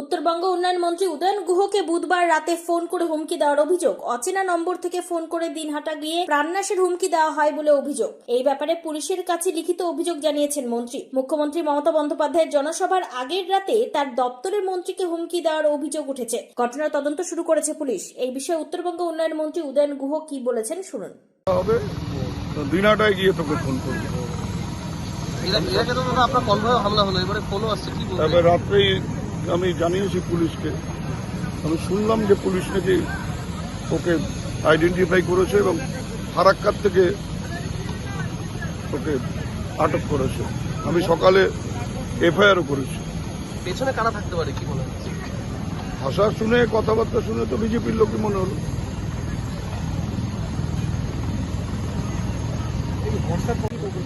উত্তরবঙ্গ উন্নয়ন মন্ত্রী উদয়ন গুহকে বুধবার রাতে ফোন করে হুমকি দেওয়ার অভিযোগ। অচেনা নম্বর থেকে ফোন করে দিনহাটা গিয়ে প্রাণনাশের হুমকি দেওয়া হয় বলে অভিযোগ। এই ব্যাপারে পুলিশের কাছে লিখিত অভিযোগ জানিয়েছেন মন্ত্রী। মুখ্যমন্ত্রী মমতা বন্দ্যোপাধ্যায়ের জনসভার আগের রাতে তার দপ্তরের মন্ত্রীকে হুমকি দেওয়ার অভিযোগ উঠেছে। ঘটনার তদন্ত শুরু করেছে পুলিশ। এই বিষয়ে উত্তরবঙ্গ উন্নয়ন মন্ত্রী উদয়ন গুহ কি বলেছেন শুনুন। দিনাটায় গিয়ে তোকে ফোন করব। রাত্রেই আমি জানিয়েছি পুলিশকে। আমি শুনলাম যে পুলিশ নাকি ওকে আইডেন্টিফাই করেছে এবং ফারাক্কার থেকে ওকে আটক করেছে। আমি সকালে এফআইআরও করেছি। পেছনে কারা থাকতে পারে কি মনে হচ্ছে? ভাষা শুনে কথাবার্তা শুনে তো বিজেপির লোকই মনে হলো।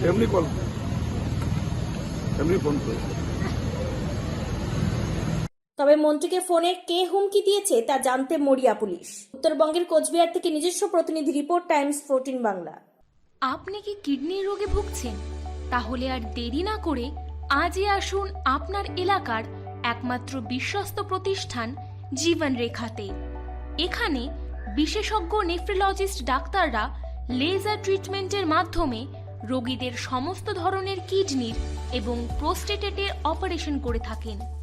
এমনি কল এমনি ফোন করে তবে মন্ত্রীকে ফোনে কে হুমকি দিয়েছে তা জানতে মরিয়া পুলিশ। উত্তরবঙ্গের কোচবিহার থেকে নিজস্ব প্রতিনিধি রিপোর্ট, টাইমস ফোরটিন বাংলা। আপনি কি কিডনির রোগে ভুগছেন? তাহলে আর দেরি না করে আজই আসুন আপনার এলাকার একমাত্র বিশ্বস্ত প্রতিষ্ঠান জীবন রেখাতে এখানে বিশেষজ্ঞ নেফ্রোলজিস্ট ডাক্তাররা লেজার ট্রিটমেন্টের মাধ্যমে রোগীদের সমস্ত ধরনের কিডনির এবং প্রোস্টেটেটের অপারেশন করে থাকেন।